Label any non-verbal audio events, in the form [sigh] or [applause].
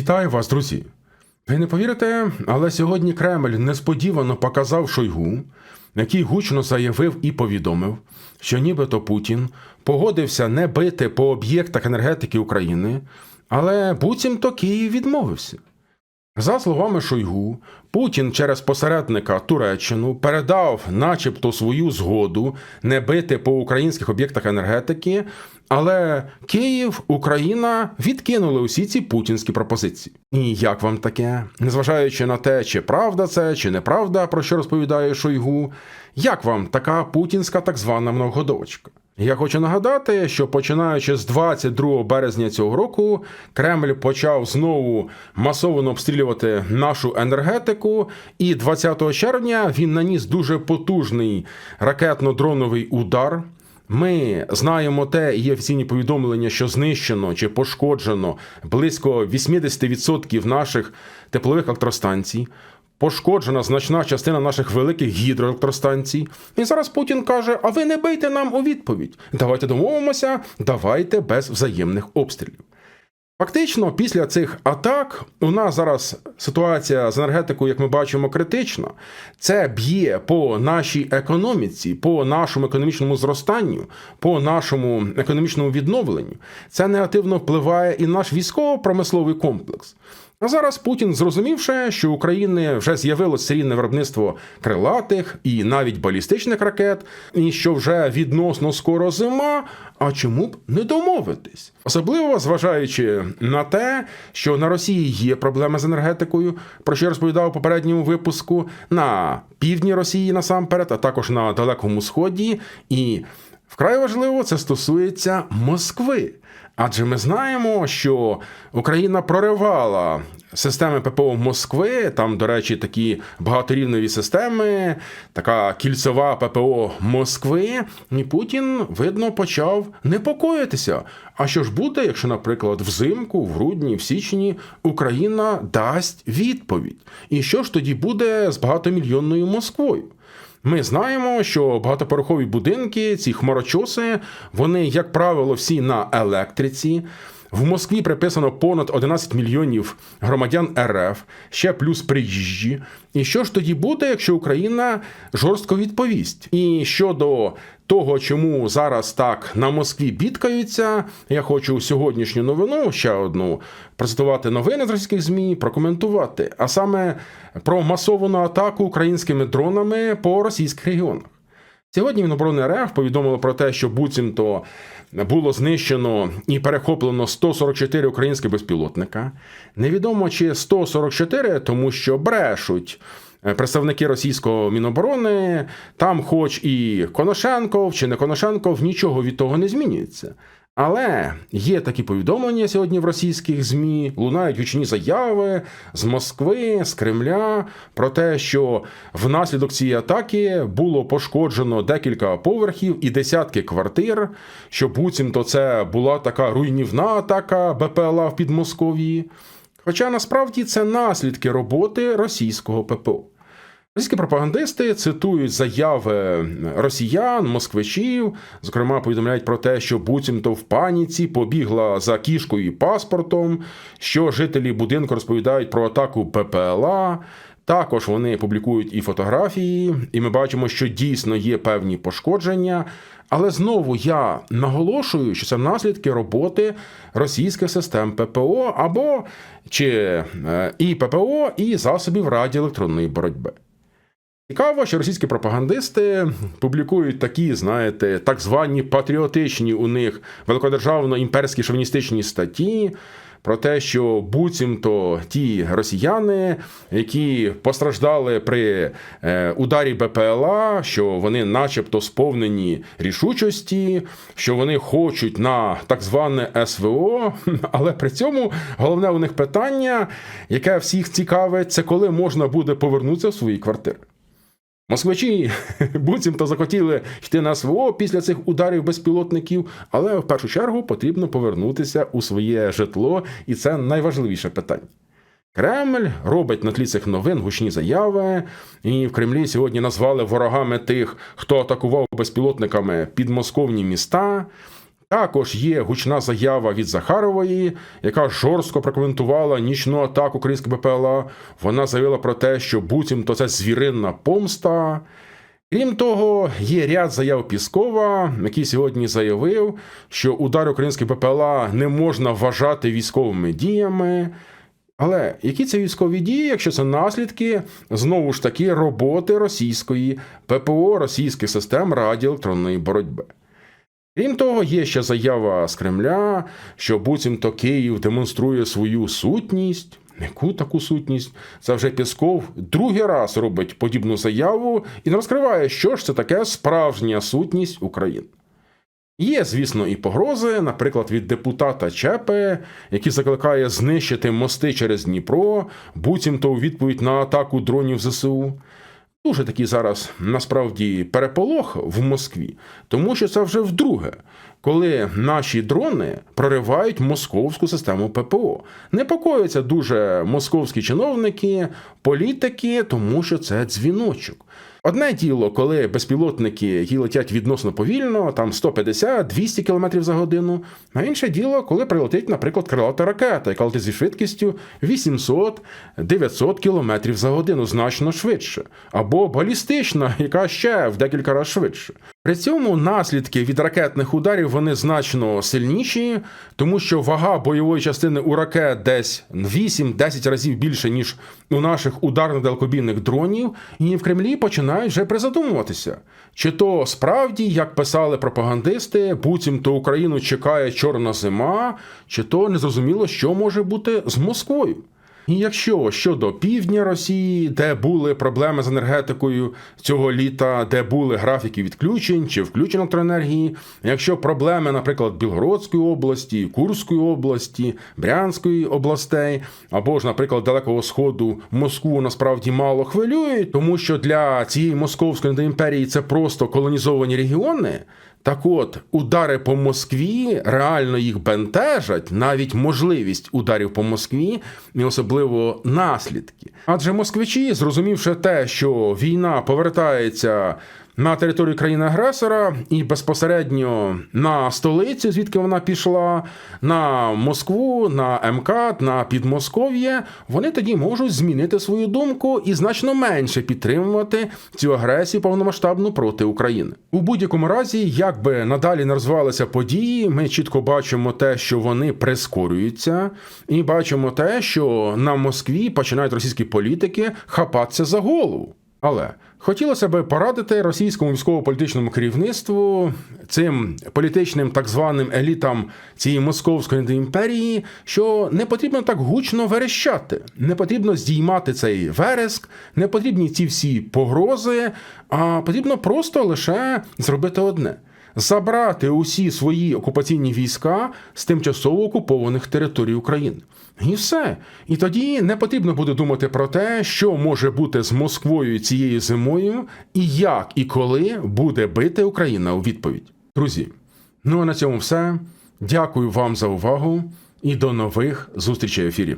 Вітаю вас, друзі! Ви не повірите, але сьогодні Кремль несподівано показав Шойгу, який гучно заявив і повідомив, що нібито Путін погодився не бити по об'єктах енергетики України, але буцімто Київ відмовився. За словами Шойгу, Путін через посередника Туреччину передав, начебто, свою згоду не бити по українських об'єктах енергетики, але Київ, Україна відкинули усі ці путінські пропозиції. І як вам таке? Незважаючи на те, чи правда це, чи неправда, про що розповідає Шойгу, як вам така путінська так звана многогодовочка? Я хочу нагадати, що починаючи з 22 березня цього року, Кремль почав знову масово обстрілювати нашу енергетику, і 20 червня він наніс дуже потужний ракетно-дроновий удар. Ми знаємо те, є офіційні повідомлення, що знищено чи пошкоджено близько 80% наших теплових електростанцій. Пошкоджена значна частина наших великих гідроелектростанцій. І зараз Путін каже: а ви не бийте нам у відповідь. Давайте домовимося, давайте без взаємних обстрілів. Фактично, після цих атак у нас зараз ситуація з енергетикою, як ми бачимо, критична. Це б'є по нашій економіці, по нашому економічному зростанню, по нашому економічному відновленню. Це негативно впливає і наш військово-промисловий комплекс. А зараз Путін, зрозумівши, що у України вже з'явилось серійне виробництво крилатих і навіть балістичних ракет, і що вже відносно скоро зима. А чому б не домовитись? Особливо зважаючи на те, що на Росії є проблеми з енергетикою, про що я розповідав у попередньому випуску, на півдні Росії насамперед, а також на Далекому Сході. І вкрай важливо це стосується Москви. Адже ми знаємо, що Україна проривала системи ППО Москви. Там, до речі, такі багаторівневі системи, така кільцова ППО Москви. І Путін, видно, почав непокоїтися. А що ж буде, якщо, наприклад, взимку, в грудні, в січні Україна дасть відповідь? І що ж тоді буде з багатомільйонною Москвою? Ми знаємо, що багатоповерхові будинки, ці хмарочоси, вони, як правило, всі на електриці. В Москві приписано понад 11 мільйонів громадян РФ, ще плюс приїжджі. І що ж тоді буде, якщо Україна жорстко відповість? І щодо того, чому зараз так на Москві бідкаються, я хочу сьогоднішню новину ще одну процитувати новини з російських змі, прокоментувати, а саме про масовану атаку українськими дронами по російських регіонах. Сьогодні Міноборони РФ повідомило про те, що буцімто було знищено і перехоплено 144 українські безпілотника. Невідомо чи 144, тому що брешуть. Представники російського міноборони, там, хоч і Коношенков чи не Коношенков, нічого від того не змінюється. Але є такі повідомлення сьогодні в російських ЗМІ, лунають гучні заяви з Москви, з Кремля про те, що внаслідок цієї атаки було пошкоджено декілька поверхів і десятки квартир. Що буцімто це була така руйнівна атака БПЛА в Підмосков'ї. Хоча насправді це наслідки роботи російського ППО. Російські пропагандисти цитують заяви росіян, москвичів, зокрема, повідомляють про те, що буцімто в паніці побігла за кішкою і паспортом, що жителі будинку розповідають про атаку ППЛА. Також вони публікують і фотографії, і ми бачимо, що дійсно є певні пошкодження. Але знову я наголошую, що це наслідки роботи російських систем ППО або чи е, і ППО, і засобів радіоелектронної боротьби. Цікаво, що російські пропагандисти публікують такі, знаєте, так звані патріотичні у них великодержавно-імперські шовіністичні статті про те, що буцімто ті росіяни, які постраждали при е, ударі БПЛА, що вони, начебто, сповнені рішучості, що вони хочуть на так зване СВО, [laughs] але при цьому головне у них питання, яке всіх цікавить, це коли можна буде повернутися в свої квартири. Москвичі [laughs] буцімто захотіли йти на СВО після цих ударів безпілотників, але в першу чергу потрібно повернутися у своє житло, і це найважливіше питання. Кремль робить на тлі цих новин гучні заяви, і в Кремлі сьогодні назвали ворогами тих, хто атакував безпілотниками підмосковні міста. Також є гучна заява від Захарової, яка жорстко прокоментувала нічну атаку українського БПЛА. Вона заявила про те, що буцімто це звіринна помста. Крім того, є ряд заяв Піскова, який сьогодні заявив, що удар українських БПЛА не можна вважати військовими діями. Але які це військові дії, якщо це наслідки знову ж таки роботи російської ППО російських систем радіоелектронної боротьби? Крім того, є ще заява з Кремля, що буцімто Київ демонструє свою сутність. Яку таку сутність? Це вже Пісков другий раз робить подібну заяву і не розкриває, що ж це таке справжня сутність України. Є, звісно, і погрози, наприклад, від депутата Чепе, який закликає знищити мости через Дніпро, буцімто у відповідь на атаку дронів ЗСУ. Дуже такий зараз насправді переполох в Москві, тому що це вже вдруге, коли наші дрони проривають московську систему ППО. Непокояться дуже московські чиновники, політики, тому що це дзвіночок. Одне діло, коли безпілотники які летять відносно повільно, там 150-200 км за годину, а інше діло, коли прилетить, наприклад, крилата ракета, яка летить зі швидкістю 800-900 км за годину, значно швидше, або балістична, яка ще в декілька разів швидше. При цьому наслідки від ракетних ударів вони значно сильніші, тому що вага бойової частини у ракет десь 8-10 разів більше, ніж у наших ударних далекобійних дронів, і в Кремлі починають вже призадумуватися. Чи то справді, як писали пропагандисти, буцімто Україну чекає чорна зима, чи то незрозуміло, що може бути з Москвою. Якщо щодо півдня Росії, де були проблеми з енергетикою цього літа, де були графіки відключень чи включень електроенергії, якщо проблеми, наприклад, Білгородської області, Курської області, Брянської областей, або ж, наприклад, Далекого Сходу Москву насправді мало хвилюють, тому що для цієї московської імперії це просто колонізовані регіони. Так от, удари по Москві реально їх бентежать, навіть можливість ударів по Москві, і особливо наслідки. Адже москвичі, зрозумівши те, що війна повертається на територію країни-агресора і безпосередньо на столицю, звідки вона пішла, на Москву, на МКАД, на Підмосков'я, вони тоді можуть змінити свою думку і значно менше підтримувати цю агресію повномасштабну проти України. У будь-якому разі, як би надалі не розвивалися події, ми чітко бачимо те, що вони прискорюються, і бачимо те, що на Москві починають російські політики хапатися за голову. Але хотілося би порадити російському військово-політичному керівництву цим політичним так званим елітам цієї московської імперії, що не потрібно так гучно верещати, не потрібно здіймати цей вереск, не потрібні ці всі погрози, а потрібно просто лише зробити одне. Забрати усі свої окупаційні війська з тимчасово окупованих територій України. І все. І тоді не потрібно буде думати про те, що може бути з Москвою цією зимою, і як і коли буде бити Україна у відповідь. Друзі, ну а на цьому все. Дякую вам за увагу і до нових зустрічей в ефірі.